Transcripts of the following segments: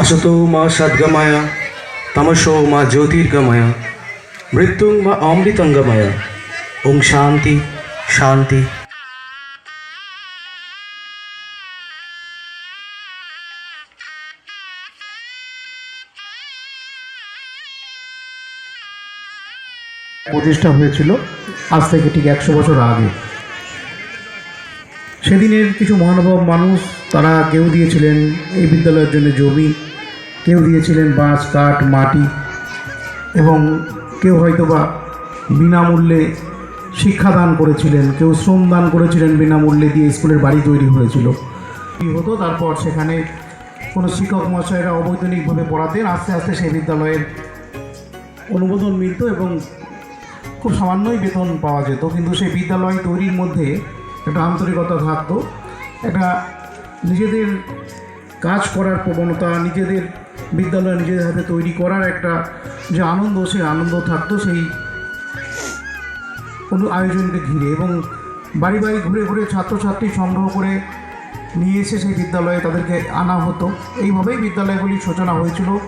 আসত মা সদ্গমায়া তমসো মা জ্যোতির্গমায়া, মৃত্যুং মা অমৃতঙ্গমায়া। ওং শান্তি শান্তি। প্রতিষ্ঠা হয়েছিল আজ থেকে ঠিক একশো বছর আগে। সেদিনের কিছু মহানুভব মানুষ, তারা কেউ দিয়েছিলেন এই বিদ্যালয়ের জন্য জমি। কেউ দিয়েছিলেন বাঁশ, কাঠ, মাটি এবং কেউ হয়তোবা বিনামূল্যে শিক্ষাদান করেছিলেন, কেউ শ্রম দান করেছিলেন বিনামূল্যে দিয়ে স্কুলের বাড়ি তৈরি হয়েছিল। কী হতো? তারপর সেখানে কোনো শিক্ষক মহাশয়রা অবৈতনিকভাবে পড়াতেন, আস্তে আস্তে সেই বিদ্যালয়ের অনুমোদন মিলত এবং খুব সামান্যই বেতন পাওয়া যেত। কিন্তু সেই বিদ্যালয় তৈরির মধ্যে একটা আন্তরিকতা থাকতো। একটা নিজেদের কাজ করার প্রবণতা, নিজেদের বিদ্যালয় নিজেদের হাতে তৈরি করার একটা যে আনন্দ, সেই আনন্দ থাকতো সেই কোনো আয়োজনকে ঘিরে এবং বাড়ি বাড়ি ঘুরে ঘুরে ছাত্রছাত্রী সংগ্রহ করে নিয়ে এসে সেই বিদ্যালয়ে তাদেরকে আনা হতো। এইভাবেই বিদ্যালয়গুলির সূচনা হয়েছিল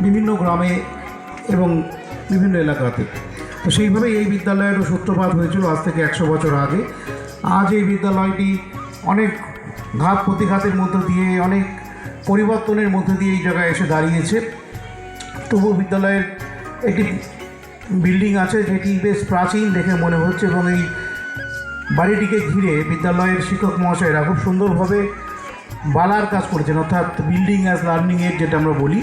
বিভিন্ন গ্রামে এবং বিভিন্ন এলাকাতে। তো সেইভাবেই এই বিদ্যালয়েরও সূত্রপাত হয়েছিল আজ থেকে একশো বছর আগে। আজ এই বিদ্যালয়টি অনেক ঘাত প্রতিঘাতের মধ্য দিয়ে অনেক পরিবর্তনের মধ্যে দিয়ে এই জায়গায় এসে দাঁড়িয়েছে। তবু বিদ্যালয়ের একটি বিল্ডিং আছে, যেটি বেশ প্রাচীন দেখে মনে হচ্ছে এবং এই বাড়িটিকে ঘিরে বিদ্যালয়ের শিক্ষক মহাশয়রা খুব সুন্দরভাবে বালার কাজ করেছেন। অর্থাৎ বিল্ডিং অ্যাজ লার্নিং এর যেটা আমরা বলি,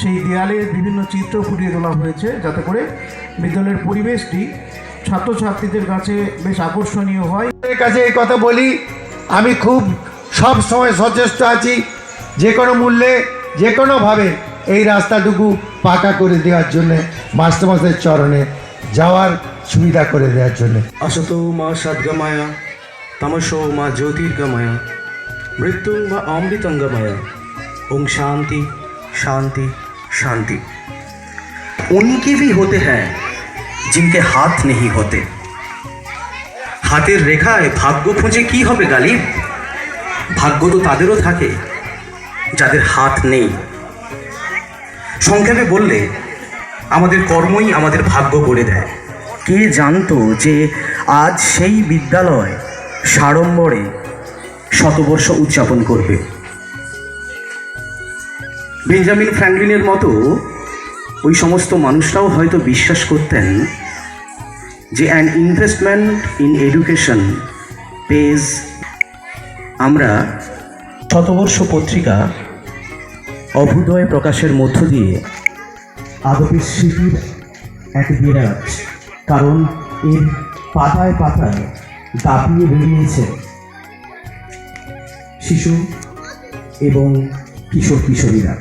সেই দেয়ালে বিভিন্ন চিত্র ফুটিয়ে তোলা হয়েছে যাতে করে বিদ্যালয়ের পরিবেশটি ছাত্রছাত্রীদের কাছে বেশ আকর্ষণীয় হয়। কাছে এই কথা বলি, আমি খুব সব সময় সচেষ্ট আছি। যে কোনো মূল্যে যে কোনোভাবে এই রাস্তাটুকু পাকা করে দেওয়ার জন্যে মাস্টারমশাইয়ের চরণে যাওয়ার সুবিধা করে দেওয়ার জন্যে असतो मा सद्गमय तमसो मा ज्योतिर्गमय मृत्युं मा अमृतङ्गमय ॐ शान्ति शान्ति शान्ति उनके भी होते हैं जिनके हाथ नहीं होते হাতের রেখায় ভাগ্য খুঁজে কি হবে গালিব ভাগ্য তো তাদেরও থাকে যাদের হাত নেই। সংক্ষেপে বললে আমাদের কর্মই আমাদের ভাগ্য করে দেয়। কে জানতো যে আজ সেই বিদ্যালয় সাড়ম্বরে শতবর্ষ উদযাপন করবে? বেঞ্জামিন ফ্র্যাঙ্কলিনের মতো ওই সমস্ত মানুষরাও হয়তো বিশ্বাস করতেন যে an investment in education pays আমরা শতবর্ষ পত্রিকা অভ্যুদয় প্রকাশের মধ্য দিয়ে আদবের স্মৃতির এক বিরাট, কারণ এর পাতায় পাতায় দাপিয়ে বেরিয়েছে শিশু এবং কিশোর কিশোরীরা